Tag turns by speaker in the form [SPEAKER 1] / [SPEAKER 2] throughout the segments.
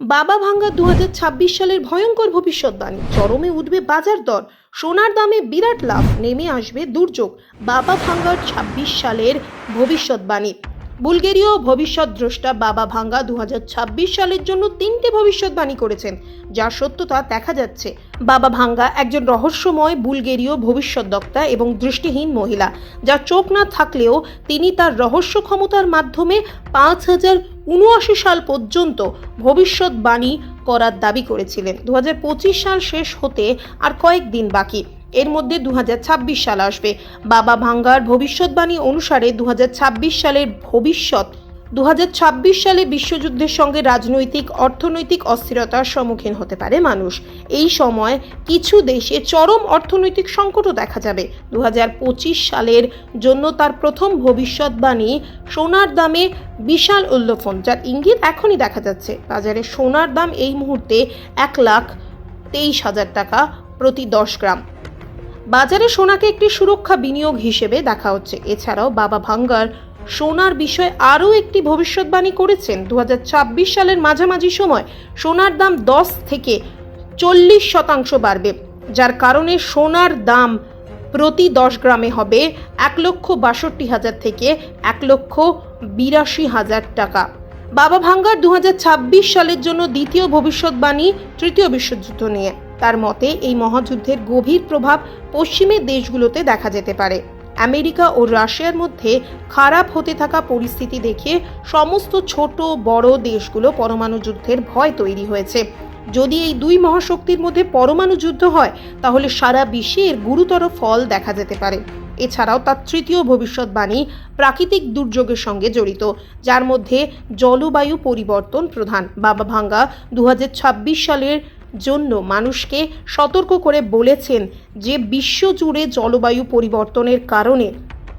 [SPEAKER 1] বাবা ভাঙ্গা দু হাজার ছাব্বিশ সালের ভয়ঙ্কর ভবিষ্যৎবাণী চরমে উঠবে বাজার দর, সোনার দামে বিরাট লাভ, নেমে আসবে দুর্যোগ। বাবা ভাঙ্গার ছাব্বিশ সালের ভবিষ্যৎবাণী বুলগেরীয় ভবিষ্যৎ দ্রষ্টা বাবা ভাঙ্গা দু হাজার ছাব্বিশ সালের জন্য তিনটে ভবিষ্যৎবাণী করেছেন। যার সত্যতা দেখা যাচ্ছে। বাবা ভাঙ্গা একজন রহস্যময় বুলগেরীয় ভবিষ্যৎ এবং দৃষ্টিহীন মহিলা। যার চোখ না থাকলেও তিনি তার রহস্য ক্ষমতার মাধ্যমে পাঁচ হাজার উনআশি সাল পর্যন্ত ভবিষ্যৎবাণী করার দাবি করেছিলেন। দু হাজার পঁচিশ সাল শেষ হতে আর কয়েকদিন বাকি। এর মধ্যে দু হাজার ছাব্বিশ সাল আসবে। বাবা ভাঙ্গার ভবিষ্যৎবাণী অনুসারে দু হাজার ছাব্বিশ সালের ভবিষ্যৎ দু হাজার ছাব্বিশ সালে বিশ্বযুদ্ধের সঙ্গে রাজনৈতিক, অর্থনৈতিক অস্থিরতার সম্মুখীন হতে পারে মানুষ। এই সময় কিছু দেশে চরম অর্থনৈতিক সংকটও দেখা যাবে। দু হাজার পঁচিশ সালের জন্য তার প্রথম ভবিষ্যৎবাণী সোনার দামে বিশাল উল্লোফন, যার ইঙ্গিত এখনই দেখা যাচ্ছে। বাজারে সোনার দাম এই মুহূর্তে এক লাখ তেইশ হাজার টাকা প্রতি দশ গ্রাম। বাজারে সোনাকে একটি সুরক্ষা বিনিয়োগ হিসেবে দেখা হচ্ছে। এছাড়াও বাবা ভাঙ্গার সোনার বিষয়ে আরও একটি ভবিষ্যৎবাণী করেছেন দু হাজার ছাব্বিশ সালের মাঝামাঝি সময়। সোনার দাম দশ থেকে চল্লিশ শতাংশ বাড়বে, যার কারণে সোনার দাম প্রতি দশ গ্রামে হবে এক লক্ষ বাষট্টি হাজার থেকে এক লক্ষ বিরাশি হাজার টাকা। বাবা ভাঙ্গার দু হাজার ছাব্বিশ সালের জন্য দ্বিতীয় ভবিষ্যৎবাণী তৃতীয় বিশ্বযুদ্ধ নিয়ে। তার মতে, এই মহাযুদ্ধের গভীর প্রভাব পশ্চিমের দেশগুলোতে দেখা যেতে পারে। আমেরিকা ও রাশিয়ার মধ্যে খারাপ হতে থাকা পরিস্থিতি দেখে সমস্ত ছোট, বড় দেশগুলো পরমাণু যুদ্ধের ভয় তৈরি হয়েছে। যদি এই দুই মহাশক্তির মধ্যে পরমাণু যুদ্ধ হয়, তাহলে সারা বিশ্বে এর গুরুতর ফল দেখা যেতে পারে। এছাড়াও তার তৃতীয় ভবিষ্যৎবাণী প্রাকৃতিক দুর্যোগের সঙ্গে জড়িত, যার মধ্যে জলবায়ু পরিবর্তন প্রধান। বাবা ভাঙ্গা দু হাজার ছাব্বিশ সালের জন্য মানুষকে সতর্ক করে বলেছেন যে বিশ্বজুড়ে জলবায়ু পরিবর্তনের কারণে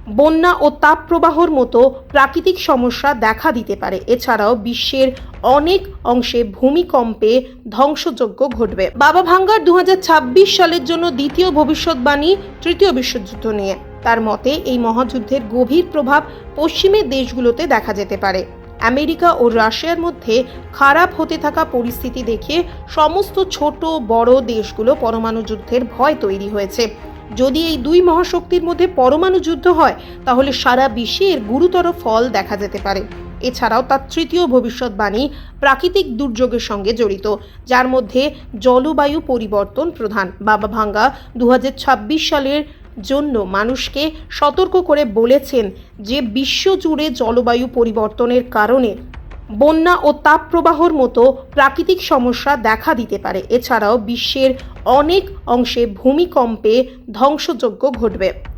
[SPEAKER 1] বন্যা ও তাপপ্রবাহর মতো প্রাকৃতিক সমস্যা দেখা দিতে পারে। এছাড়াও বিশ্বের অনেক অংশে ভূমিকম্পে ধ্বংসযজ্ঞ ঘটবে। বাবা ভাঙ্গার দু হাজার ছাব্বিশ সালের জন্য দ্বিতীয় ভবিষ্যৎবাণী তৃতীয় বিশ্বযুদ্ধ নিয়ে। তার মতে, এই মহাযুদ্ধের গভীর প্রভাব পশ্চিমের দেশগুলোতে দেখা যেতে পারে। আমেরিকা ও রাশিয়ার মধ্যে খারাপ হতে থাকা পরিস্থিতি দেখে সমস্ত ছোট, বড় দেশগুলো পরমাণু যুদ্ধের ভয় তৈরি হয়েছে। যদি এই দুই মহাশক্তির মধ্যে পরমাণু যুদ্ধ হয়, তাহলে সারা বিশ্বে এর গুরুতর ফল দেখা যেতে পারে। এছাড়াও তার তৃতীয় ভবিষ্যৎবাণী প্রাকৃতিক দুর্যোগের সঙ্গে জড়িত, যার মধ্যে জলবায়ু পরিবর্তন প্রধান। বাবা ভাঙ্গা দু হাজার ছাব্বিশ সালের জন্য মানুষকে সতর্ক করে বলেছেন যে বিশ্বজুড়ে জলবায়ু পরিবর্তনের কারণে বন্যা ও তাপপ্রবাহর মতো প্রাকৃতিক সমস্যা দেখা দিতে পারে। এছাড়াও বিশ্বের অনেক অংশে ভূমিকম্পে ধ্বংসযজ্ঞ ঘটবে।